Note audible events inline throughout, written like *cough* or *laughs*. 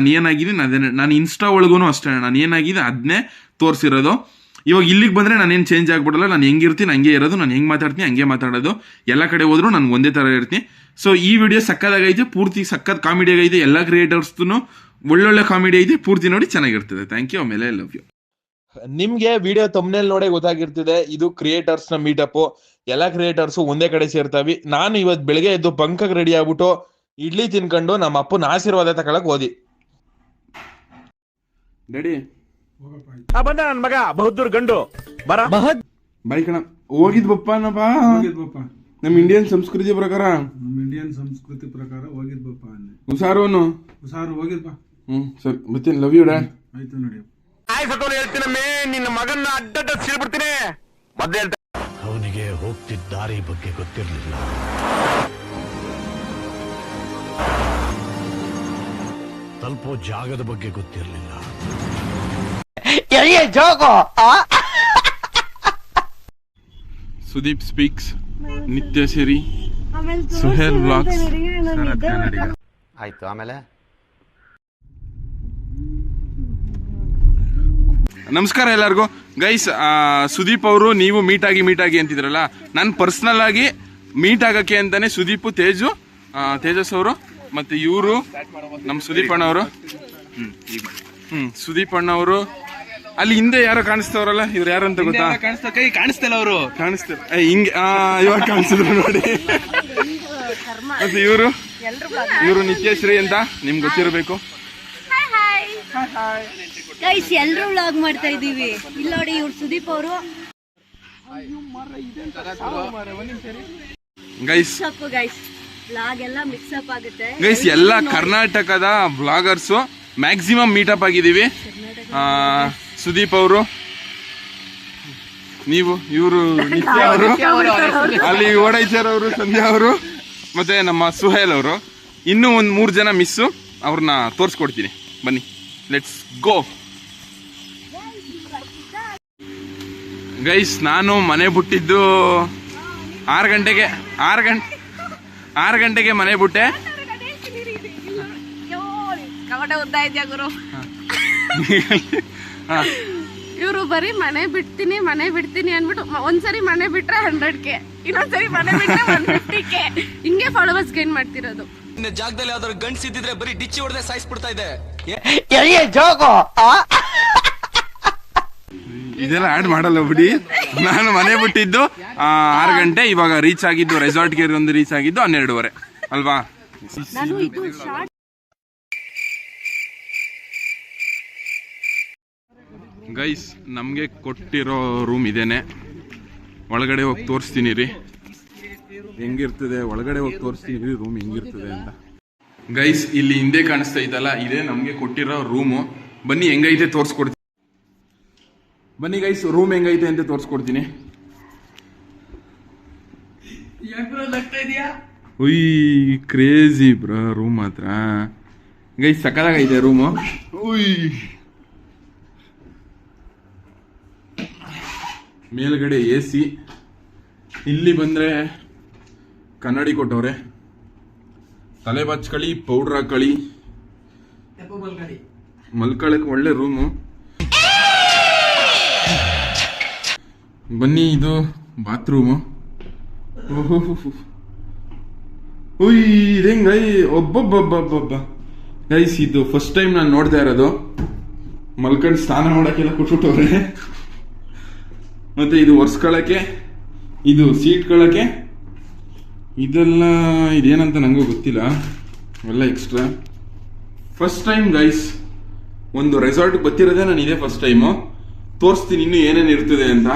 ನಾನು ಏನಾಗಿದ್ದೀನಿ ಅದೇ ನಾನು ಇನ್ಸ್ಟಾ ಒಳಗೂ ಅಷ್ಟೇ, ನಾನು ಏನಾಗಿದೆ ಅದನ್ನೇ ತೋರಿಸಿರೋದು. ಇವಾಗ ಇಲ್ಲಿಗೆ ಬಂದರೆ ನಾನೇನು ಚೇಂಜ್ ಆಗಿಬಿಡಲ್ಲ, ನಾನು ಹೆಂಗಿರ್ತೀನಿ ಹಂಗೆ ಇರೋದು, ನಾನು ಹೆಂಗೆ ಮಾತಾಡ್ತೀನಿ, ಹಂಗೆ ಮಾತಾಡೋದು. ಎಲ್ಲ ಕಡೆ ಹೋದರೂ ನಾನು ಒಂದೇ ಥರ ಇರ್ತೀನಿ. ಸೊ ಈ ವಿಡಿಯೋ ಸಕ್ಕದಾಗೈತೆ ಪೂರ್ತಿ ಸಕ್ಕತ್ ಕಾಮಿಡಿ ಆಗೈತೆ, ಎಲ್ಲ ಕ್ರಿಯೇಟರ್ಸ್ದು ಒಳ್ಳೊಳ್ಳೆ ಕಾಮಿಡಿ ಐತೆ, ಪೂರ್ತಿ ನೋಡಿ ಚೆನ್ನಾಗಿರ್ತದೆ. ಥ್ಯಾಂಕ್ ಯು ಆಮೇಲೆ ಲವ್ ಯು ನಿಮ್ಗೆ ವಿಡಿಯೋ ತಮ್ಮನೇಲಿ ನೋಡೇ ಗೊತ್ತಾಗಿರ್ತಿದೆ, ಇದು ಕ್ರಿಯೇಟರ್ಸ್ನ ಎಲ್ಲ ಕ್ರಿಯೇಟರ್ಸು ಒಂದೇ ಕಡೆ ಸೇರ್ತಾವೆ. ನಾನು ಇವತ್ತು ಬೆಳಗ್ಗೆ ಎದ್ದು ಬಂಕಕ್ಕೆ ರೆಡಿ ಆಗ್ಬಿಟ್ಟು, ಇಡ್ಲಿ ತಿನ್ಕೊಂಡು ನಮ್ಮ ಅಪ್ಪನ ಆಶೀರ್ವಾದ ತಗೊಳಕ್ ಹೋದಿ. ಡ್ಯಾಡಿ ಬಂದ ನನ್ ಮಗ ಬಹುದ್ದೂರ್ ಗಂಡು. ಬರ. ಬಾಯ್ ಕಣ. ಹೋಗಿದ್ ಬಪ್ಪನಪ್ಪ ಹೋಗಿದ್ಬಪ್ಪ ನಮ್ಮ ಇಂಡಿಯನ್ ಸಂಸ್ಕೃತಿ ಪ್ರಕಾರ? ನಮ್ಮ ಇಂಡಿಯನ್ ಸಂಸ್ಕೃತಿ ಪ್ರಕಾರ ಹೋಗಿದ್ಬಪ್ಪ ಅಂದೆ. ಹುಷಾರೋನು? ಹುಷಾರು ಹೋಗಿದ್ಬಾ ಹ್ಮ್ ಸರಿ. ಬರ್ತೀನಿ. ಲವ್ ಯು ಡ್ಯಾಡ್ ಆಯ್ತು ನೋಡಿ. ಆಯ್ಸಟೋಳು ಹೇಳ್ತೀನಮ್ಮೆ ನಿನ್ನ ಮಗನ್ನ ಅಡ್ಡಡ್ಡ ಸೀಳ್ಬಿಡ್ತೀನಿ. ಮೊದ್ಲು ಹೇಳ್ತಾ ಅವನಿಗೆ ಹೋಗ್ತಿದ್ದ ದಾರಿ ಬಗ್ಗೆ ಗೊತ್ತಿರಲಿಲ್ಲ. ತಲುಪೋ ಜಾಗದ ಬಗ್ಗೆ ಗೊತ್ತಿರಲಿಲ್ಲ. *laughs* ಸುದೀಪ್ ಸ್ಪೀಕ್ಸ್ ನಿತ್ಯ ಸಿರಿ ಸುಹೇಲ್ ವ್ಲಾಗ್ಸ್ ಆಯ್ತು ಆಮೇಲೆ? ನಮಸ್ಕಾರ ಎಲ್ಲರಿಗೂ. ಗೈಸ್ ಸುದೀಪ್ ಅವರು ನೀವು ಮೀಟ್ ಆಗಿ ಮೀಟ್ ಆಗಿ ಅಂತಿದ್ರಲ್ಲ ನಾನು ಪರ್ಸನಲ್ ಆಗಿ ಮೀಟ್ ಆಗಕ್ಕೆ ಅಂತಾನೆ ಸುದೀಪ್ ತೇಜು ಆ, ತೇಜಸ್ ಅವರು ಮತ್ತೆ ಇವರು ನಮ್ಮ ಸುದೀಪ್ ಅಣ್ಣವರು. ಹ್ಮ್ ಸುದೀಪ್ ಅಣ್ಣ ಅವರು ಅಲ್ಲಿ ಹಿಂದೆ ಯಾರೋ ಕಾಣಿಸ್ತವ್ರಲ್ಲ? ಇವ್ರು ಯಾರು ಅಂತ ಗೊತ್ತಾ? ಕಾಣಿಸ್ತಾ ಕೈ ಕಾಣಿಸ್ತಿಲ್ಲ ಅವರು. ಕಾಣಿಸ್ತಾರೆ ಏ, ಹಿಂಗೆ ಆ, ಇವಾಗ ಕಾಣಿಸಿದ್ರು ನೋಡಿ. ಮತ್ತೆ ಇವರು? ಇವರು ನಿತ್ಯಶ್ರೀ ಅಂತ ನಿಮ್ಗೆ ಗೊತ್ತಿರಬೇಕು. ಗೈಸ್ ಎಲ್ರು ವ್ಲಾಗ್ ಮಾಡ್ತಾ ಇದೀವಿ ಇಲ್ಲಿ ನೋಡಿ ಇವ್ರು ಸುದೀಪ್ ಅವರು. ಗೈಸ್ ಅಪ್ ಗೈಸ್ ವ್ಲಾಗ್ ಎಲ್ಲ ಮಿಕ್ಸ್ ಅಪ್ ಆಗುತ್ತೆ. ಗೈಸ್ ಎಲ್ಲ ಕರ್ನಾಟಕದ ಬ್ಲಾಗರ್ಸು ಮ್ಯಾಕ್ಸಿಮಮ್ ಮೀಟಪ್ ಆಗಿದ್ದೀವಿ. ಸುದೀಪ್ ಅವರು ನೀವು ಇವರು ನಿತ್ಯ ಅವರು ಅಲ್ಲಿ ಓಡೈಚರ್ ಅವರು ಸಂಧ್ಯಾ ಅವರು ಮತ್ತೆ ನಮ್ಮ ಸುಹೇಲ್ ಅವರು. ಇನ್ನೂ ಒಂದು ಮೂರು ಜನ ಮಿಸ್ಸು ಅವ್ರನ್ನ ತೋರಿಸ್ಕೊಡ್ತೀನಿ. ಬನ್ನಿ ಲೆಟ್ಸ್ ಗೋ ಗೈಸ್ ನಾನು ಮನೆ ಬಿಟ್ಟಿದ್ದು ಆರು ಗಂಟೆಗೆ ಆರು ಗಂಟೆ ಆರು ಗಂಟೆಗೆ ಮನೆ ಬಿಟ್ಟೆ. ಕವಟ ಉದ್ದ ಇದೆಯಾ ಗುರು? ಹಾ. ಇವರು ಬರೀ ಮನೆ ಬಿಡ್ತೀನಿ ಮನೆ ಬಿಡ್ತೀನಿ ಅನ್ಬಿಟ್ಟು ಮ- ಒಂದ್ಸರಿ ಮನೆ ಬಿಟ್ರೆ ಹಂಡ್ರೆಡ್ ಕೆ ಇನ್ನೊಂದ್ಸರಿ ಮನೆ ಬಿಟ್ರೆ ಒನ್ ಫಿಫ್ಟಿ ಕೆ ಹಿಂಗೆ ಫಾಲೋವರ್ಸ್ ಗೇನ್ ಮಾಡ್ತಿರೋದು. ಜಾಗದಲ್ಲಿ ಯಾವ್ದಾದ್ರು ಗಂಡ್ಸ್ ಇದ್ದಿದ್ರೆ ಬರೀ ಡಿಚ್ಚಿ ಹೊಡೆದೇ ಸಾಯಿಸ್ಬಿಡ್ತಾ ಇದೆ. ಇದೆಲ್ಲ ಆಡ್ ಮಾಡಲ್ಲ ಬಿಡಿ. ನಾನು ಮನೆ ಬಿಟ್ಟಿದ್ದು ಆ, ಆರು ಗಂಟೆ ಇವಾಗ ರೀಚ್ ಆಗಿದ್ದು ರೆಸಾರ್ಟ್ಗೆ ಒಂದು ರೀಚ್ ಆಗಿದ್ದು ಹನ್ನೆರಡುವರೆ. ಅಲ್ವಾ ನಾನು ಇದು ಶಾರ್ಟ್ ಗೈಸ್, ನಮಗೆ ಕೊಟ್ಟಿರೋ ರೂಮ್ ಇದೇನೆ. ಒಳಗಡೆ ಹೋಗಿ ತೋರಿಸ್ತೀನಿ ರೀ ಹೆಂಗಿರ್ತದೆ? ಒಳಗಡೆ ಹೋಗಿ ತೋರಿಸ್ತೀನಿ ರೀ ರೂಮ್ ಹೆಂಗಿರ್ತದೆ ಅಂತ. ಗೈಸ್, ಇಲ್ಲಿ ಹಿಂದೆ ಕಾಣಿಸ್ತಾ ಇದಲ್ಲ ಇದೇ ನಮಗೆ ಕೊಟ್ಟಿರೋ ರೂಮು ಬನ್ನಿ, ಹೆಂಗೈತೆ ತೋರಿಸ್ಕೊಡ್ತೀನಿ. ಬನ್ನಿ ಗೈಸ್ ರೂಮ್ ಹೆಂಗೈತೆ ಅಂತ ತೋರಿಸ್ಕೊಡ್ತೀನಿ. ಉಯ್ ಕ್ರೇಜಿ ಬ್ರ ರೂಮ್ ಮಾತ್ರ. ಗೈಸ್ ಸಕಾಲಾಗೈತೆ ರೂಮು ಉಯ್. ಮೇಲ್ಗಡೆ ಎ ಸಿ. ಇಲ್ಲಿ ಬಂದರೆ ಕನ್ನಡಿ ಕೊಟ್ಟವ್ರೆ. ತಲೆ ಬಚ್ಕಳಿ ಪೌಡ್ರ್ ಹಾಕಳಿ ಮಲ್ಕಳಕ್ಕೆ ಒಳ್ಳೆ ರೂಮು. ಬನ್ನಿ ಇದು ಬಾತ್ರೂಮು. ಉಯ್ ಇದಂಗೈ ಒಬ್ಬೊಬ್ಬೊಬ್ಬೊಬ್ಬ ಗೈಸ್ ಇದು ಫಸ್ಟ್ ಟೈಮ್ ನಾನು ನೋಡ್ತಾ ಇರೋದು. ಮಲ್ಕಂಡ್ ಸ್ನಾನ ಮಾಡೋಕ್ಕೆಲ್ಲ ಕೊಟ್ಬಿಟ್ಟವ್ರೆ ಮತ್ತೆ ಇದು ಒರ್ಸ್ಕೊಳಕ್ಕೆ, ಇದು ಸೀಟ್ಗಳಕ್ಕೆ ಇದೆಲ್ಲ ಇದೇನಂತ ನನಗೂ ಗೊತ್ತಿಲ್ಲ. ಎಲ್ಲ ಎಕ್ಸ್ಟ್ರಾ ಫಸ್ಟ್ ಟೈಮ್ ಗೈಸ್ ಒಂದು ರೆಸಾರ್ಟ್ ಬರ್ತಿರೋದೇ ನಾನು ಇದೇ ಫಸ್ಟ್ ಟೈಮು ತೋರಿಸ್ತೀನಿ ಇನ್ನೂ ಏನೇನು ಇರ್ತದೆ ಅಂತ.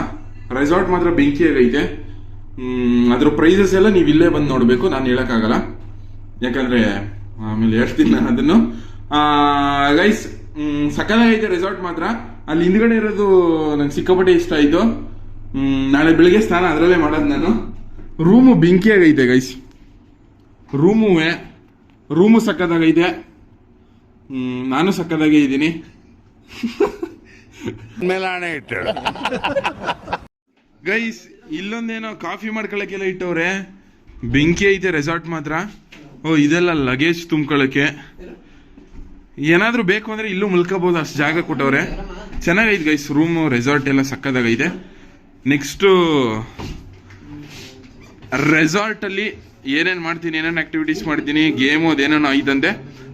ರೆಸಾರ್ಟ್ ಮಾತ್ರ ಬೆಂಕಿಯಾಗೈತೆ. ಅದ್ರ ಪ್ರೈಸಸ್ ಎಲ್ಲ ನೀವು ಇಲ್ಲೇ ಬಂದು ನೋಡಬೇಕು, ನಾನು ಹೇಳೋಕ್ಕಾಗಲ್ಲ. ಯಾಕಂದ್ರೆ, ಆಮೇಲೆ ಹೇಳ್ತೀನಿ ನಾನು ಅದನ್ನು. ಗೈಸ್ ಸಕಲಾಗೈತೆ ರೆಸಾರ್ಟ್ ಮಾತ್ರ. ಅಲ್ಲಿ ಹಿಂದ್ಗಡೆ ಇರೋದು ನಂಗೆ ಸಿಕ್ಕಾಪಟ್ಟೆ ಇಷ್ಟ ಆಯಿತು. ನಾಳೆ ಬೆಳಿಗ್ಗೆ ಸ್ನಾನ ಅದರಲ್ಲೇ ಮಾಡೋದು ನಾನು. ರೂಮು ಬೆಂಕಿಯಾಗೈತೆ ಗೈಸ್ ರೂಮು ರೂಮು ಸಕ್ಕದಾಗೈತೆ. ಹ್ಮ್, ನಾನು ಸಕ್ಕದಾಗೆ ಇದ್ದೀನಿ. *laughs* Guys ಇಲ್ಲೊಂದೇನೋ coffee ಮಾಡ್ಕೊಳಕ್ಕೆಲ್ಲ ಇಟ್ಟವ್ರೆ. ಬೆಂಕಿ ಐತೆ ರೆಸಾರ್ಟ್ ಮಾತ್ರ. ಓ ಇದೆಲ್ಲ ಲಗೇಜ್ ತುಂಬ್ಕೊಳಕ್ಕೆ ಏನಾದರೂ ಬೇಕು ಅಂದ್ರೆ ಇಲ್ಲೂ ಮುಲ್ಕೋಬೋದು ಅಷ್ಟು ಜಾಗ ಕೊಟ್ಟವ್ರೆ. ಚೆನ್ನಾಗೈತೆ ಗೈಸ್ ರೂಮು ರೆಸಾರ್ಟ್ ಎಲ್ಲ ಸಕ್ಕದಾಗೈತೆ ನೆಕ್ಸ್ಟು ರೆಸಾರ್ಟಲ್ಲಿ ಏನೇನು ಮಾಡ್ತೀನಿ, ಏನೇನು ಆ್ಯಕ್ಟಿವಿಟೀಸ್ ಮಾಡ್ತೀನಿ ಗೇಮು ಅದೇನೇನೋ ಐದಂತೆ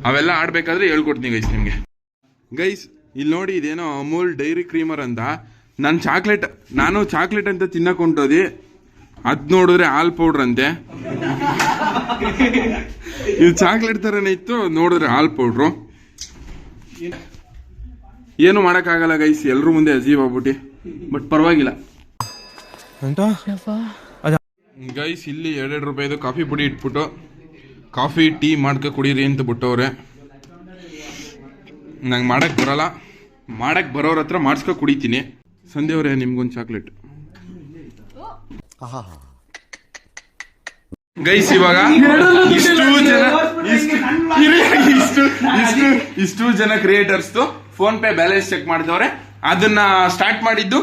ಅವೆಲ್ಲ ಆಡಬೇಕಾದ್ರೆ ಹೇಳ್ಕೊಡ್ತೀನಿ ಗೈಸ್ ನಿಮಗೆ. ಗೈಸ್ ಇಲ್ಲಿ ನೋಡಿ ಇದೇನೋ ಅಮೂಲ್ ಡೈರಿ ಕ್ರೀಮರ್ ಅಂತ. ನಾನು ಚಾಕ್ಲೇಟ್ ನಾನು ಚಾಕ್ಲೇಟ್ ಅಂತ ತಿನ್ನಕ್ಕೆ ಹೊಂಟೋದಿ. ಅದ್ ನೋಡಿದ್ರೆ ಹಾಲ್ ಪೌಡ್ರ್ ಅಂತೆ. *laughs* ಇದು ಚಾಕ್ಲೇಟ್ ತರನೇ ಇತ್ತು, ನೋಡಿದ್ರೆ ಹಾಲ್ ಪೌಡ್ರು ಏನು ಮಾಡೋಕ್ಕಾಗಲ್ಲ ಗೈಸ್ ಎಲ್ಲರೂ ಮುಂದೆ ಅಜೀವ್ ಆಗ್ಬಿಟ್ಟು. ಬಟ್ ಪರವಾಗಿಲ್ಲ. ಗೈಸ್ ಇಲ್ಲಿ ಎರಡೆರಡು ರೂಪಾಯಿದು ಕಾಫಿ ಪುಡಿ ಇಟ್ಬಿಟ್ಟು ಕಾಫಿ ಟೀ ಮಾಡ್ಕೊ ಕುಡೀರಿ ಅಂತ ಬಿಟ್ಟವ್ರೆ. ನಂಗೆ ಮಾಡಕ್ ಬರಲ್ಲ. ಮಾಡಕ್ ಬರೋರ ಹತ್ರ ಮಾಡಿಸ್ಕೊ ಕುಡಿತೀನಿ. ಸಂಧ್ಯಾವ್ರೆ ಅವರೇ ನಿಮ್ಗೊಂದು ಚಾಕ್ಲೇಟ್ ಗೈಸ್ ಇವಾಗ ಇಷ್ಟು ಜನ ಇಷ್ಟು ಇಷ್ಟು ಇಷ್ಟು ಇಷ್ಟು ಜನ creators phone pay balance check ಮಾಡಿದವ್ರೆ. ಅದನ್ನ ಸ್ಟಾರ್ಟ್ ಮಾಡಿದ್ದು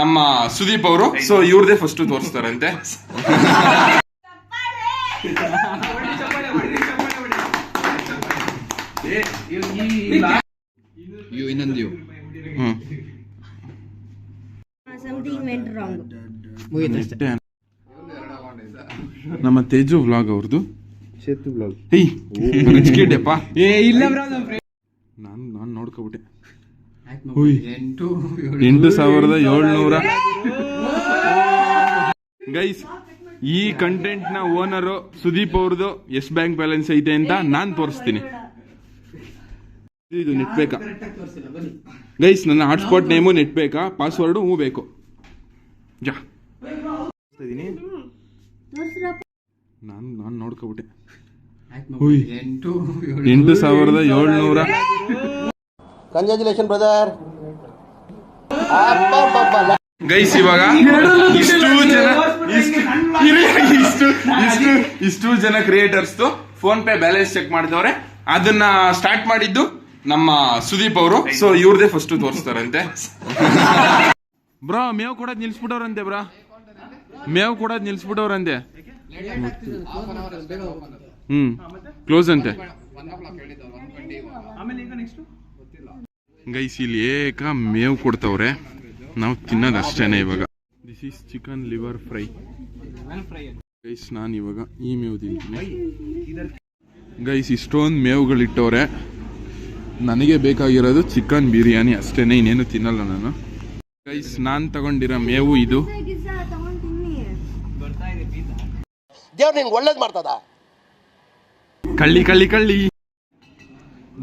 ನಮ್ಮ ಸುದೀಪ್ ಅವರು. ಸೊ ಇವ್ರದೇ ಫಸ್ಟ್ ತೋರಿಸ್ತಾರಂತೆ. ಹ್ಮ್ ಸಮಥಿಂಗ್ ವೆಂಟ್ ರಾಂಗ್ ಅಷ್ಟೇ. ನಮ್ಮ ತೇಜು ವ್ಲಾಗ್ ಅವ್ರದ್ದು ಸೇತು ವ್ಲಾಗ್ ಏಯ್ ಏ ಇಲ್ಲ ನಾನು ನಾನು ನೋಡ್ಕೊಬಿಟ್ಟೆ. ಎಂಟು ಸಾವಿರದ ಏಳ್ನೂರ. ಗೈಸ್ ಈ ಕಂಟೆಂಟ್ನ ಓನರು ಸುದೀಪ್ ಅವ್ರದ್ದು ಎಸ್ ಬ್ಯಾಂಕ್ ಬ್ಯಾಲೆನ್ಸ್ ಐತೆ ಅಂತ ನಾನ್ ತೋರಿಸ್ತೀನಿ. ಇದು ನೆಟ್ ಬೇಕಾ ಗೈಸ್ ನನ್ನ ಹಾಟ್ಸ್ಪಾಟ್ ನೇಮು ನೆಟ್ ಬೇಕಾ ಪಾಸ್ವರ್ಡು ಹೂ ಬೇಕು. ಜಾ. ಇದೀನಿ ನಾನು ನಾನು ನೋಡ್ಕೊಬಿಟ್ಟೆ. ಎಂಟು ಸಾವಿರದ ಏಳ್ನೂರ. ಕಂಗ್ರ್ಯಾಚುಲೇಷನ್ ಬ್ರದರ್ ಗೈಸ್ ಇವಾಗ ಇಷ್ಟು ಜನ ಇಷ್ಟು ಇಷ್ಟು ಇಷ್ಟು ಜನ creators phone pay balance check ಮಾಡಿದವ್ರೆ. ಅದನ್ನ ಸ್ಟಾರ್ಟ್ ಮಾಡಿದ್ದು ನಮ್ಮ ಸುದೀಪ್ ಅವರು. ಸೊ ಇವ್ರದೇ ಫಸ್ಟ್ ತೋರಿಸ್ತಾರಂತೆ. ಬ್ರಾ ಮೇವ್ ಕೊಡೋದ್ ನಿಲ್ಸ್ಬಿಟ್ಟವ್ರಂತೆ ಬ್ರಾ ಮೇವ್ ನಿಲ್ಸ್ಬಿಡೋರು ನಿಲ್ಸ್ಬಿಟ್ಟವ್ರಂತೆ ಹ್ಮ್ ಕ್ಲೋಸ್ ಅಂತೆ. ಗೈಸ್ ಇಲ್ಲಿ ಏಕ ಮೇವು ಕೊಡ್ತವ್ರೆ. ನಾವು ತಿನ್ನೋದು ಅಷ್ಟೇನೆ ಇವಾಗ. This is chicken liver fry guys ನಾನು ಇವಾಗ ಈ ಮೇವು ತಿಂತೀನಿ. ಗೈಸ್ ಇಷ್ಟೊಂದು ಮೇವುಗಳಿಟ್ಟವ್ರೆ. ನನಗೆ ಬೇಕಾಗಿರೋದು ಚಿಕನ್ ಬಿರಿಯಾನಿ. ಅಷ್ಟೇನೆ ಇನ್ನೇನು ತಿನ್ನಲ್ಲ ನಾನು. ಗೈಸ್ ನಾನು ತಗೊಂಡಿರೋ ಮೇವು ಇದು. ದೇವ್ರು ನಿನ್ಗೆ ಒಳ್ಳೇದು ಮಾಡ್ತದ? ಕಳ್ಳಿ ಕಳ್ಳಿ ಕಳ್ಳಿ.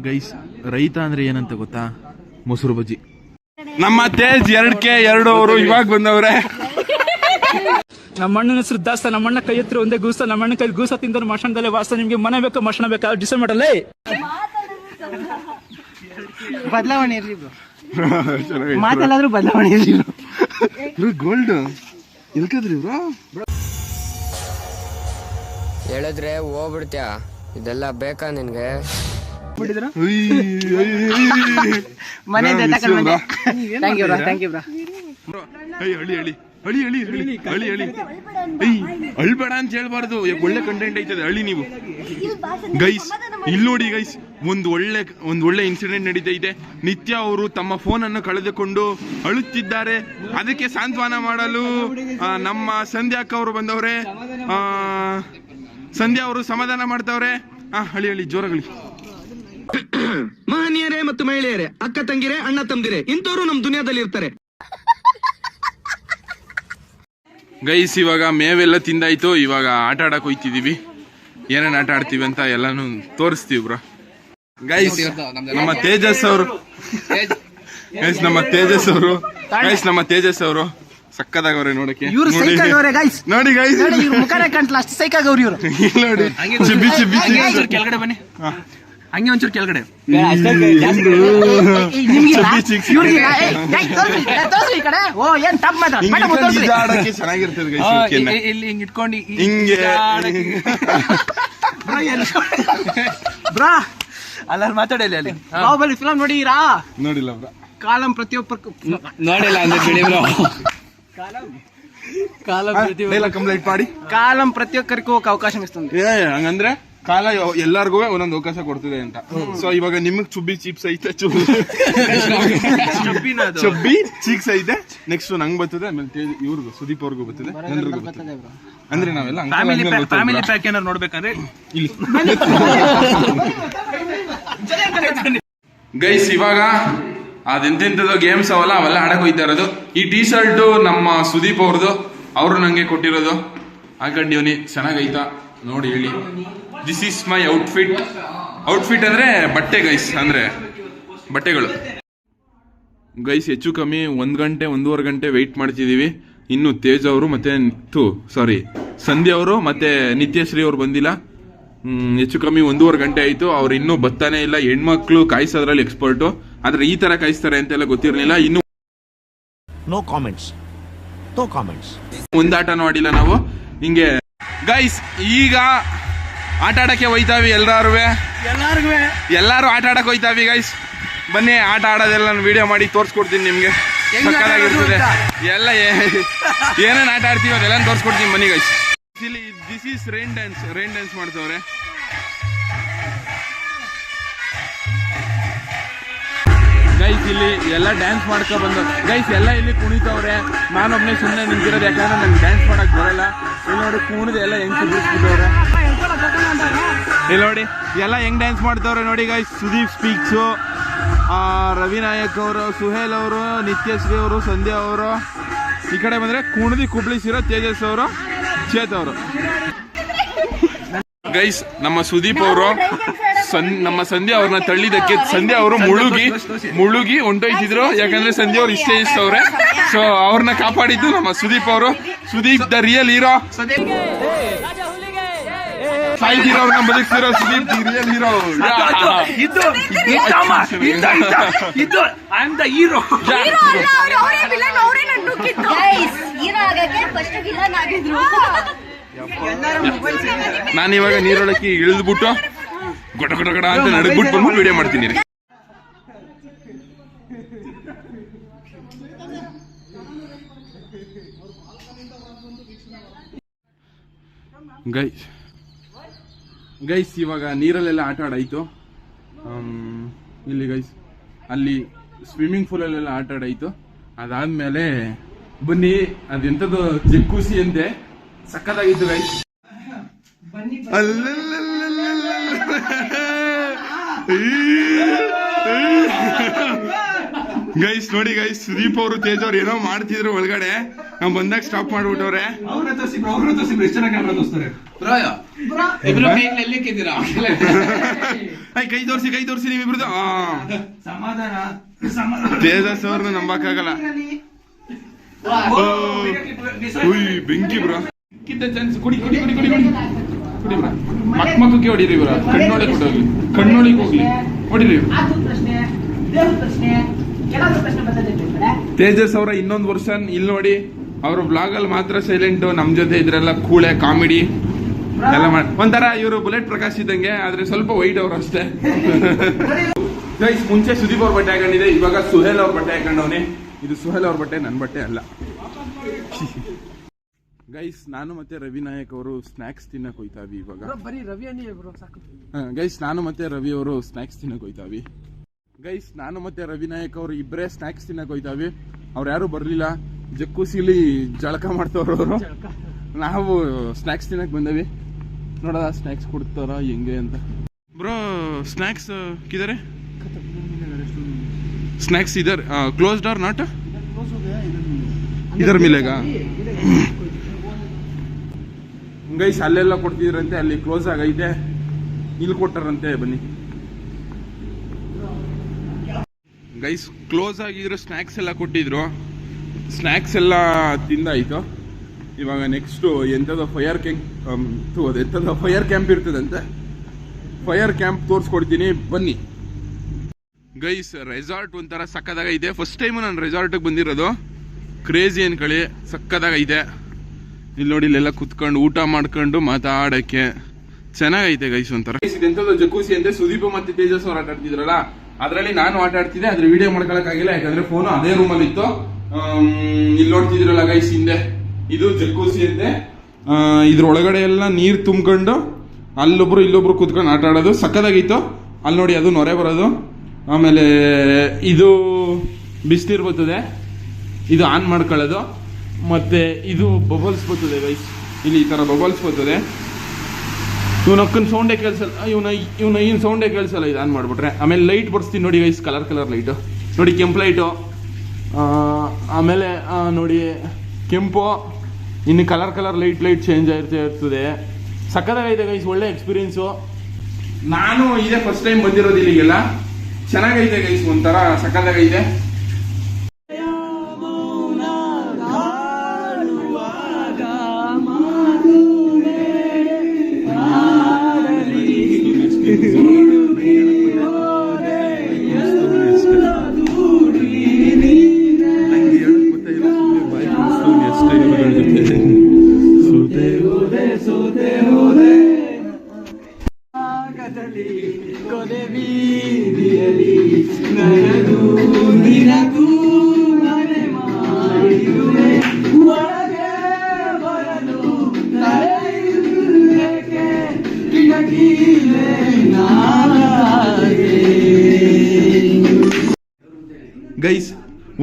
ಗೈಸ್ ರೈತ ಅಂದ್ರೆ ಏನಂತ ಗೊತ್ತಾ? ಮೊಸರು ಬಜ್ಜಿ. ನಮ್ಮ ತೇಜ್ ಎರಡ್ಕೆ ಎರಡು ಅವರು ಇವಾಗ ಬಂದವ್ರೆ. ನಮ್ಮಣ್ಣನ ಹೆಸರು ದಾಸ್ತ ನಮ್ಮಣ್ಣ ಕೈ ಹತ್ರ ಒಂದೇ ಗೂಸ ನಮ್ಮಣ್ಣ ಕೈ ಗೂಸ ತಿಂದ್ರೆ ಮಶಣದಲ್ಲೇ ವಾಸ ನಿಮ್ಗೆ ಮನೆ ಬೇಕು ಮಶಣ ಬೇಕಾ? ಡಿಸೈಡ್ ಮಾಡಲ್ಲೇ? ಬದಲಾವಣೆ ಇರ್ಲಿ ಮಾತಲ್ಲಾದ್ರೂ ಬದಲಾವಣೆ ಇರ್ಲಿ ಗೋಲ್ಡ್ ಇಲ್ಕದ್ರಿ ಬ್ರೋ? ಹೇಳಿದ್ರೆ ಹೋಗ್ಬಿಡ್ತೀಯ? ಇದೆಲ್ಲ ಬೇಕಾ ನಿನ್ಗೆ? *laughs* ಮನೆ ಥ್ಯಾಂಕ್ ಯು ಅಳ್ಬೇಡ ಅಂತ ಹೇಳ್ಬಾರ್ದು. ಒಳ್ಳೆ ಕಂಟೆಂಟ್ ಐತದೆ ಅಳಿ ನೀವು. ಗೈಸ್ ಇಲ್ಲಿ ನೋಡಿ ಗೈಸ್ ಒಂದು ಒಳ್ಳೆ ಒಂದು ಒಳ್ಳೆ ಇನ್ಸಿಡೆಂಟ್ ನಡೀತಾ ಇದೆ. ನಿತ್ಯ ಅವರು ತಮ್ಮ ಫೋನ್ ಅನ್ನು ಕಳೆದುಕೊಂಡು ಅಳುತ್ತಿದ್ದಾರೆ. ಅದಕ್ಕೆ ಸಾಂತ್ವನ ಮಾಡಲು ನಮ್ಮ ಸಂಧ್ಯಾಕ ಅವರು ಬಂದವರೇ. ಸಂಧ್ಯಾ ಅವರು ಸಮಾಧಾನ ಮಾಡ್ತಾವ್ರೆ? ಹಾ ಹಳಿ ಹಳಿ ಜೋರಗಳಿ ಮಹನೀಯರೇ ಮತ್ತು ಮಹಿಳೆಯರೇ ಅಕ್ಕ ತಂಗಿರೆ ಅಣ್ಣ ತಂದಿರೆ ಇಂಥವ್ರು ನಮ್ ದುನಿಯಾದಲ್ಲಿ ಇರ್ತಾರೆ. ಗೈಸ್ ಇವಾಗ ಮೇವೆಲ್ಲ ತಿಂದಾಯ್ತು. ಇವಾಗ ಆಟ ಆಡಕ್ ಹೋಯ್ತಿದೀವಿ. ಏನೇನ್ ಆಟ ಆಡ್ತೀವಿ ಅಂತ ಎಲ್ಲಾನು ತೋರಿಸ್ತೀವಿ ಬ್ರೋ. ಗೈಸ್ ನಮ್ಮ ತೇಜಸ್ ಅವರು. ಗೈಸ್ ನಮ್ಮ ತೇಜಸ್ ಅವರು. ಗೈಸ್ ನಮ್ಮ ತೇಜಸ್ ಅವರು. ಸಕ್ಕದಾಗವ್ರೆ ನೋಡಕ್ಕೆ. ಇವ್ರು ಸೈಕಾಗವ್ರೆ ಗೈಸ್ ನೋಡಿ ಗೈಸ್ ನೋಡಿ ಇವ್ರ ಮುಖನೇ ಕಂಟ್ಲ ಅಷ್ಟು ಇವ್ರು. *laughs* ಇಲ್ಲಿ ನೋಡಿ. ಚಿಬ್ಬಿ ಚಿಬ್ಬಿ ಕೆಳಗಡೆ ಬನ್ನಿ. ಹಂಗೆ ಒಂಚೂರು ಕೆಳಗಡೆ. ಇಲ್ಲಿ ಹಿಂಗ್ ಇಟ್ಕೊಂಡು ಹಿಂಗೆ. ಬ್ರಾ ಅಲ್ಲಾರು ಮಾತಾಡಲಿ ಅಲ್ಲಿ? ಬಾಹುಬಲಿ ನೋಡಿ ನೋಡಿರಾ ನೋಡಿಲ್ಲ ಕಾಲಂ ಪ್ರತಿಯೊಬ್ಬರು ನೋಡಿಲ್ಲ ಅಂದ್ರೆ ಬಿಡಿ ಬ್ರೋ. ಡೈಲಾಗ್ ಕಂಪ್ಲೀಟ್ ಮಾಡಿ కాలం ప్రతి ఒక్కరికి ఒక అవకాశం ఇస్తుంది ಏ ಹಂಗಂದ್ರೆ ಕಾಲ ಎಲ್ಲಾರ್ಗು ಒಂದೊಂದು ಅವಕಾಶ ಕೊಡ್ತಿದೆ ಅಂತ ಸೊ ಇವಾಗ ನಿಮಗ್ ಚುಬ್ಬಿ ಚೀಪ್ಸ್ ಐತೆ ಚುಬ್ಬಿ ಚುಬ್ಬಿ ಚೀಕ್ಸ್ ಐತೆ ನೆಕ್ಸ್ಟ್ ನಂಗ್ ಬರ್ತದೆ ಆಮೇಲೆ ತೇಜ್- ಇವ್ರಿಗೂ ಸುದೀಪ್ ಅವ್ರಿಗೂ ಬರ್ತದೆ ಎಲ್ರಿಗೂ ಬರ್ತದೆ ಅಂದ್ರೆ ನಾವೆಲ್ಲ uncle ಫ್ಯಾಮಿಲಿ ಹಂಗೆ ಗೊತ್ತು ಫ್ಯಾಮಿಲಿ ಬ್ರಾ. ಪ್ಯಾಕ್ ಏನಾದ್ರು ನೋಡ್ಬೇಕಂದ್ರೆ ಇಲ್ಲಿ ಗೈಸ್ ಇವಾಗ *laughs* ಅದೆಂತೆಂಥದ್ದು ಗೇಮ್ಸ್ ಅವಲ್ಲ, ಅವೆಲ್ಲ ಆಡಕ್ ಹೋಯ್ತಾ ಇರೋದು. ಈ ಟಿ ಶರ್ಟು ನಮ್ಮ ಸುದೀಪ್ ಅವ್ರದ್ದು ಅವರು ನಂಗೆ ಕೊಟ್ಟಿರೋದು. ಹಾಕೊಂಡಿವ್ನಿ, ಚೆನ್ನಾಗೈತಾ? ನೋಡಿ ಹೇಳಿ. This is my outfit outfit ಅಂದ್ರೆ ಬಟ್ಟೆ ಗೈಸ್ ಅಂದ್ರೆ ಬಟ್ಟೆಗಳು. ಗೈಸ್ ಹೆಚ್ಚು ಕಮ್ಮಿ ಒಂದ್ ಗಂಟೆ, ಒಂದೂವರೆ ಗಂಟೆ ವೆಯ್ಟ್ ಮಾಡ್ತಿದೀವಿ. ಇನ್ನು ತೇಜ್ ಅವರು ಮತ್ತೆ ಥು ಸಾರಿ ಸಂಧ್ಯಾ ಅವರು ಮತ್ತೆ ನಿತ್ಯಶ್ರೀ ಅವರು ಬಂದಿಲ್ಲ. ಹೆಚ್ಚು ಕಮ್ಮಿ ಒಂದೂವರೆ ಗಂಟೆ ಆಯ್ತು. ಅವ್ರು ಇನ್ನೂ ಬರ್ತಾನೆ ಇಲ್ಲ. ಹೆಣ್ಮಕ್ಳು ಕಾಯಿಸೋದ್ರಲ್ಲಿ ಎಕ್ಸ್ಪರ್ಟು ಆದ್ರೆ ಈ ತರ ಕಾಯಿಸ್ತಾರೆ ಅಂತೆಲ್ಲ ಗೊತ್ತಿರಲಿಲ್ಲ. ಇನ್ನು ನೋ ಕಾಮೆಂಟ್ಸ್ ನೋ ಕಾಮೆಂಟ್ಸ್ ಒಂದಾಟನ ಆಡಿಲ್ಲ ನಾವು. ಹಿಂಗೆ ಗೈಸ್ ಈಗ ಆಟ ಆಡಕ್ಕೆ ಹೋಯ್ತಾವಿ ಎಲ್ಲಾರು ಎಲ್ಲಾರು ಆಟ ಆಡಕ್ ಹೋಯ್ತಾವಿ ಗೈಸ್ ಬನ್ನಿ ಆಟ ಆಡೋದೆಲ್ಲ ನಾನು ವಿಡಿಯೋ ಮಾಡಿ ತೋರಿಸ್ಕೊಡ್ತೀನಿ ನಿಮ್ಗೆ. ಸಕ್ಕತ್ತಾಗಿರ್ತದೆ ಎಲ್ಲ ಏ- ಏನೇನ್ ಆಟ ಆಡ್ತೀವಿ ಅದೆಲ್ಲ ತೋರಿಸ್ಕೊಡ್ತೀನಿ ಬನ್ನಿ ಗೈಸ್ ಇಲ್ಲಿ this is rain dance rain dance ಮಾಡ್ತವ್ರೆ. Guys ಇಲ್ಲಿ ಎಲ್ಲ ಡ್ಯಾನ್ಸ್ ಮಾಡ್ಕೊ ಬಂದು. ಗೈಸ್ ಎಲ್ಲ ಇಲ್ಲಿ ಕುಣಿತವ್ರೆ. ನಾನೊಬ್ನೇ ಸುಮ್ಮನೆ ನಿಂತಿರೋದು ಯಾಕಂದ್ರೆ ನಂಗೆ ಡ್ಯಾನ್ಸ್ ಮಾಡಕ್ ಬರಲ್ಲ. ಇಲ್ಲಿ ನೋಡಿ ಕುಣಿದು ಎಲ್ಲ ಹೆಂಗ್ ಕುದಿಸ್ಬಿಟ್ಟವ್ರೆ ಇಲ್ಲಿ ನೋಡಿ ಎಲ್ಲ ಹೆಂಗ್ ಡ್ಯಾನ್ಸ್ ಮಾಡ್ತವ್ರೆ ನೋಡಿ ಗೈಸ್ ಸುದೀಪ್ ಸ್ಪೀಕ್ಸು ರವಿ ನಾಯಕ್ ಅವರು ಸುಹೇಲ್ ಅವರು ನಿತ್ಯಶ್ರೀ ಅವರು ಸಂಧ್ಯಾ ಅವರು. ಈ ಕಡೆ ಬಂದ್ರೆ ಕುಬ್ಳಿ ಕುಬ್ಳಿಸಿರೋ ತೇಜಸ್ ಅವರು ಚೇತ್ ಅವರು. ಗೈಸ್ ನಮ್ಮ ಸುದೀಪ್ ಅವರು ಸನ್ ನಮ್ಮ ಸಂಧ್ಯಾ ಅವ್ರನ್ನ ತಳ್ಳಿದಕ್ಕೆ ಸಂಧ್ಯಾ ಅವರು ಮುಳುಗಿ ಮುಳುಗಿ ಹೊಂಟೋಯ್ತಿದ್ರು. ಯಾಕಂದ್ರೆ ಸಂಧ್ಯಾ ಅವ್ರು ಇಷ್ಟೇ ಇಷ್ಟವ್ರೆ. ಸೊ ಅವ್ರನ್ನ ಕಾಪಾಡಿದ್ದು ನಮ್ಮ ಸುದೀಪ್ ಅವರು. ಸುದೀಪ್ ದ ರಿಯಲ್ ಹೀರೋ ನಾನಿವಾಗ ಅವ್ರನ್ನ ಬದುಕ್ತಿರೋ ಸುದೀಪ್ ದಿ ರಿಯಲ್ ಹೀರೋ ಇದು ಇದು ಐ ಆಮ್ ದ ಹೀರೋ ಅವರೇ ನನ್ನ ನುಗ್ಗಿದ್ದು. ಹೀರೋ ಆಗಕ್ಕೆ ಫಸ್ಟ್ ವಿಲನ್ ಆಗಿದ್ರು. ನಾನು ಇವಾಗ ನೀರೊಳಕ್ಕೆ ಇಳಿದ್ಬಿಟ್ಟು ಗೊಟ ಅಂತ ನಡಗ್ಬಿಟ್ಟು ಬಂದ್ಬಿಟ್ಟು ವಿಡಿಯೋ ಮಾಡ್ತೀನಿ ಗೈಸ್ ಗೈಸ್ ಇವಾಗ ನೀರಲ್ಲೆಲ್ಲ ಆಟ ಆಡಾಯ್ತು. ಇಲ್ಲಿ ಗೈಸ್ ಅಲ್ಲಿ ಸ್ವಿಮ್ಮಿಂಗ್ ಪೂಲಲ್ಲೆಲ್ಲ ಆಟ ಆಡಾಯ್ತು. ಅದಾದ್ಮೇಲೆ ಬನ್ನಿ ಅದೆಂಥದ್ದು ಜಿಕ್ಕೂಸಿ ಅಂತೆ ಸಕ್ಕತ್ತಾಗಿತ್ತು ಗೈಸ್. *laughs* ಗೈಸ್ ನೋಡಿ ಗೈಸ್ ಸುದೀಪ್ ಅವರು ತೇಜ್ ಅವ್ರು ಏನೋ ಮಾಡ್ತಿದ್ರು ಒಳಗಡೆ. ನಾವ್ ಬಂದಾಗ ಸ್ಟಾಪ್ ಮಾಡ್ಬಿಟ್ಟವ್ರೆ. ಐ, *laughs* ಕೈ ತೋರಿಸಿ ಕೈ ತೋರಿಸಿ ನೀವಿಬ್ರದ್ದು *laughs* ತೇಜಸ್ ಅವ್ರನ್ನ ನಂಬಕ್ಕಾಗಲ್ಲ. ಉಯ್ ಬೆಂಕಿ ಬ್ರೋ. ಕಿತ್ತ ಚಾನ್ಸ್ ಕುಡಿ ಕುಡಿ ಕುಡಿ ಕುಡಿ ಕುಡಿ. ಕುಡಿ ಬ್ರೋ ಮಕ್ ಮಕ್ಕಕ್ಕೆ ಹೊಡಿರಿ ಇವರ. ಕಣ್ಣೊಳಗೆ ಹೋಗ್ಲಿ. ಕಣ್ಣೊಳಗೆ ಹೋಗ್ಲಿ ಹೊಡಿರಿ ತೇಜಸ್ ಅವರ ಇನ್ನೊಂದು ವರ್ಷನ್ ಇಲ್ಲಿ ನೋಡಿ. ಅವ್ರ ಬ್ಲಾಗ್ ಅಲ್ಲಿ ಮಾತ್ರ ಸೈಲೆಂಟ್ ನಮ್ ಜೊತೆ ಇದ್ರೆಲ್ಲ ಕೂಳೆ ಕಾಮಿಡಿ ಎಲ್ಲ ಮಾಡಿ. ಒಂಥರ ಇವರು ಬುಲೆಟ್ ಪ್ರಕಾಶ್ ಇದ್ದಂಗೆ ಆದ್ರೆ ಸ್ವಲ್ಪ ವೈಟ್ ಅವ್ರು ಅಷ್ಟೇ. *laughs* ಗೈಸ್ ಮುಂಚೆ ಸುದೀಪ್ ಅವ್ರ ಬಟ್ಟೆ ಹಾಕೊಂಡಿದೆ ಇವಾಗ ಸುಹೇಲ್ ಅವ್ರ ಬಟ್ಟೆ ಹಾಕೊಂಡವನೇ. ಇದು ಸುಹೇಲ್ ಅವ್ರ ಬಟ್ಟೆ ನನ್ನ ಬಟ್ಟೆ ಅಲ್ಲ. ಗೈಸ್ ನಾನು ಮತ್ತೆ ರವಿ ನಾಯಕ್ ಅವರು ಸ್ನಾಕ್ಸ್ ತಿನ್ನಕ್ ಹೋಯ್ತಾವಿ ಇವಾಗ. ಬರೀ ರವಿ ಅನ್ನಿ ಬ್ರೋ ಸಾಕು. ಗೈಸ್ ನಾನು ಮತ್ತೆ ರವಿ ಅವರು ಸ್ನಾಕ್ಸ್ ತಿನ್ನಕ್ ಹೋಯ್ತಾವಿ. ಗೈಸ್ ನಾನು ಮತ್ತೆ ರವಿ ನಾಯಕ್ ಅವರು ಇಬ್ಬರೇ ಸ್ನಾಕ್ಸ್ ತಿನ್ನಕ್ ಹೋಯ್ತಾವಿ. ಅವ್ರು ಯಾರು ಬರ್ಲಿಲ್ಲ. ಜಕ್ಕೂಸಿಲಿ ಜಳಕ ಮಾಡ್ತವ್ರು ಅವರು. ನಾವು ಸ್ನಾಕ್ಸ್ ತಿನ್ನಕ್ ಬಂದವಿ. ನೋಡೋದ ಸ್ನಾಕ್ಸ್ ಕೊಡ್ತಾರ ಹೆಂಗೆ ಅಂತ. ಬ್ರೋ ಸ್ನಾಕ್ಸ್ ಕಿದಾರೆ? ಸ್ನಾಕ್ಸ್ ಇದರ್ ಕ್ಲೋಸ್ ಡಾರ್ ನಾಟ್ ಇದರ ಮಿಲೆಗಾ? ಗೈಸ್, ಅಲ್ಲೆಲ್ಲ ಕೊಡ್ತಿದ್ರಂತೆ, ಅಲ್ಲಿ ಕ್ಲೋಸ್ ಆಗೈತೆ ಇಲ್ಲಿ ಕೊಟ್ಟಾರಂತೆ, ಬನ್ನಿ. ಗೈಸ್ ಕ್ಲೋಸ್ ಆಗಿದ್ರು ಸ್ನ್ಯಾಕ್ಸ್ ಎಲ್ಲ ಕೊಟ್ಟಿದ್ರು. ಸ್ನ್ಯಾಕ್ಸ್ ಎಲ್ಲ ತಿಂದಾಯ್ತು. ಇವಾಗ ನೆಕ್ಸ್ಟ್ ಎಂಥದೋ ಫೈರ್ ಕ್ಯಾಂಪ್ ಅದು ಎಂಥದೋ ಫೈರ್ ಕ್ಯಾಂಪ್ ಇರ್ತದಂತೆ. ಫೈರ್ ಕ್ಯಾಂಪ್ ತೋರಿಸ್ಕೊಡ್ತೀನಿ, ಬನ್ನಿ. ಗೈಸ್ ರೆಸಾರ್ಟ್ ಒಂಥರ ಸಕ್ಕದಾಗ ಇದೆ ಫಸ್ಟ್ ಟೈಮ್ ನಾನು ರೆಸಾರ್ಟಿಗೆ ಬಂದಿರೋದು. ಕ್ರೇಜಿ ಅನ್ಕೊಳ್ಳಿ ಸಕ್ಕದಾಗ ಇದೆ ಇಲ್ಲಿ ನೋಡಿ ಇಲ್ಲೆಲ್ಲ ಕುತ್ಕೊಂಡು ಊಟ ಮಾಡ್ಕೊಂಡು ಮಾತಾಡಕ್ಕೆ ಚೆನ್ನಾಗೈತೆ ಗೈಸ್ ಒಂಥರ. ಇದೆಂಥದ್ದು ಜಕೂಸಿ ಅಂದ್ರೆ ಸುದೀಪ್ ಮತ್ತೆ ತೇಜಸ್ ಅವ್ರು ಆಟ ಆಡ್ತಿದ್ರಲ್ಲ? ಅದರಲ್ಲಿ ನಾನು ಆಟ ಆಡ್ತಿದ್ದೆ ಅದ್ರ ವಿಡಿಯೋ ಮಾಡ್ಕೊಳಕ್ಕಾಗಿಲ್ಲ ಯಾಕಂದ್ರೆ ಫೋನ್ ಅದೇ ರೂಮಲ್ಲಿ ಇತ್ತು. ಇಲ್ಲಿ ನೋಡ್ತಿದ್ರಲ್ಲ ಗೈಸ್ ಹಿಂದೆ. ಇದು ಜಕೂಸಿ ಆ, ಇದ್ರ ಒಳಗಡೆ ಎಲ್ಲ ನೀರ್ ತುಂಬ್ಕೊಂಡು ಅಲ್ಲೊಬ್ರು ಇಲ್ಲೊಬ್ರು ಕೂತ್ಕೊಂಡು ಆಟ ಆಡೋದು ಸಕ್ಕದಾಗಿತ್ತು ಅಲ್ಲಿ ನೋಡಿ ಅದು ನೊರೆ ಬರೋದು. ಆಮೇಲೆ ಇದು ಬಿಸಿನೀರು ಬರ್ತದೆ. ಇದು ಆನ್ ಮಾಡ್ಕೊಳ್ಳೋದು. ಮತ್ತೆ ಇದು ಬಬಲ್ಸ್ ಬರ್ತದೆ ಗೈಸ್ ಇಲ್ಲಿ ಈ ಥರ ಬಬಲ್ಸ್ ಬರ್ತದೆ. ಇವನ ಅಕ್ಕನ ಸೌಂಡೇ ಕೇಳಿಸಲ್ಲ, ಇವನ ಇವನ ಏನು ಸೌಂಡೇ ಕೇಳಿಸಲ್ಲ, ಇದು ಆನ್ ಮಾಡ್ಬಿಟ್ರೆ. ಆಮೇಲೆ ಲೈಟ್ ಬರ್ಸ್ತೀನಿ ನೋಡಿ ಗೈಸ್ ಕಲರ್ ಕಲರ್ ಲೈಟು ನೋಡಿ ಕೆಂಪು ಲೈಟು ಆಮೇಲೆ ನೋಡಿ ಕೆಂಪು. ಇನ್ನು colour colour light light change ಆಗಿರ್ತಾ ಇರ್ತದೆ. ಸಖತ್ತಾಗೈತೆ ಗೈಸ್ ಒಳ್ಳೆ ಎಕ್ಸ್ಪೀರಿಯನ್ಸು ನಾನು ಇದೇ ಫಸ್ಟ್ ಟೈಮ್ ಬಂದಿರೋದು ಇಲ್ಲಿಗೆಲ್ಲ. ಚೆನ್ನಾಗೈತೆ ಗೈಸ್ ಒಂಥರ ಸಕ್ಕತ್ತಾಗೈತೆ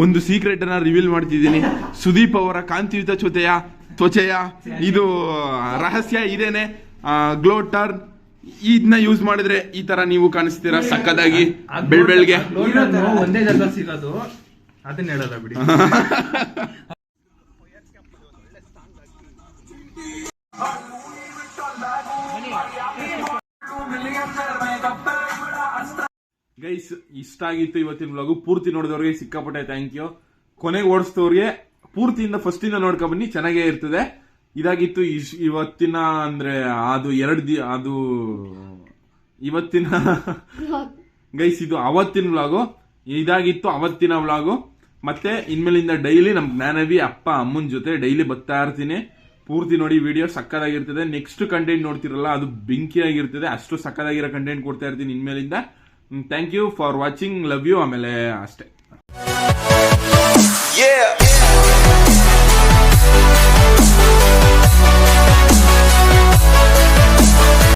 ಒಂದು ಸೀಕ್ರೆಟ್ ಅನ್ನ ರಿವೀಲ್ ಮಾಡ್ತಿದ್ದೀನಿ ಸುದೀಪ್ ಅವರ ಕಾಂತಿಯುತ ಚೋತೆಯ ತ್ವಚೆಯ ಇದು ರಹಸ್ಯ ಇದೇನೆ ಗ್ಲೋ ಟರ್ನ್ ಇದನ್ನ ಯೂಸ್ ಮಾಡಿದ್ರೆ ಈ ತರ ನೀವು ಕಾಣಿಸ್ತೀರಾ ಸಕ್ಕದಾಗಿ ಬೆಳ್ ಬೆಳ್ಗೆ ಒಂದೇ ಜಾಗ ಸಿಗೋದು ಅದನ್ನ ಹೇಳಲ್ಲ ಬಿಡಿ ಗೈಸ್ ಇಷ್ಟ ಆಗಿತ್ತು ಇವತ್ತಿನ ವ್ಲಾಗು ಪೂರ್ತಿ ನೋಡಿದವ್ರಿಗೆ ಸಿಕ್ಕಾಪಟ್ಟೆ ಥ್ಯಾಂಕ್ ಯು ಕೊನೆಗೆ ಓಡಿಸಿದವ್ರಿಗೆ ಪೂರ್ತಿಯಿಂದ ಫಸ್ಟ್ ಇಂದ ನೋಡ್ಕೊ ಬನ್ನಿ ಚೆನ್ನಾಗೇ ಇರ್ತದೆ. ಇದಾಗಿತ್ತು ಇವತ್ತಿನ ಅಂದ್ರೆ ಅದು ಎರಡು ದಿ ಅದು ಇವತ್ತಿನ *laughs* ಗೈಸ್ ಇದು ಅವತ್ತಿನ ವ್ಲಾಗು ಇದಾಗಿತ್ತು ಅವತ್ತಿನ ವ್ಲಾಗು ಮತ್ತೆ ಇನ್ಮೇಲಿಂದ ಡೈಲಿ ನಮ್ ಜ್ಞಾನವಿ ಅಪ್ಪ ಅಮ್ಮನ ಜೊತೆ ಡೈಲಿ ಬರ್ತಾ ಇರ್ತೀನಿ. ಪೂರ್ತಿ ನೋಡಿ ವಿಡಿಯೋ ಸಕ್ಕದಾಗಿರ್ತದೆ. ನೆಕ್ಸ್ಟ್ ಕಂಟೆಂಟ್ ನೋಡ್ತಿರಲ್ಲ ಅದು ಬೆಂಕಿಯಾಗಿರ್ತದೆ. ಅಷ್ಟು ಸಕ್ಕದಾಗಿರೋ ಕಂಟೆಂಟ್ ಕೊಡ್ತಾ ಇರ್ತೀನಿ ಇನ್ಮೇಲಿಂದ. Thank you for watching love you ಆಮೇಲೆ ಅಷ್ಟೇ.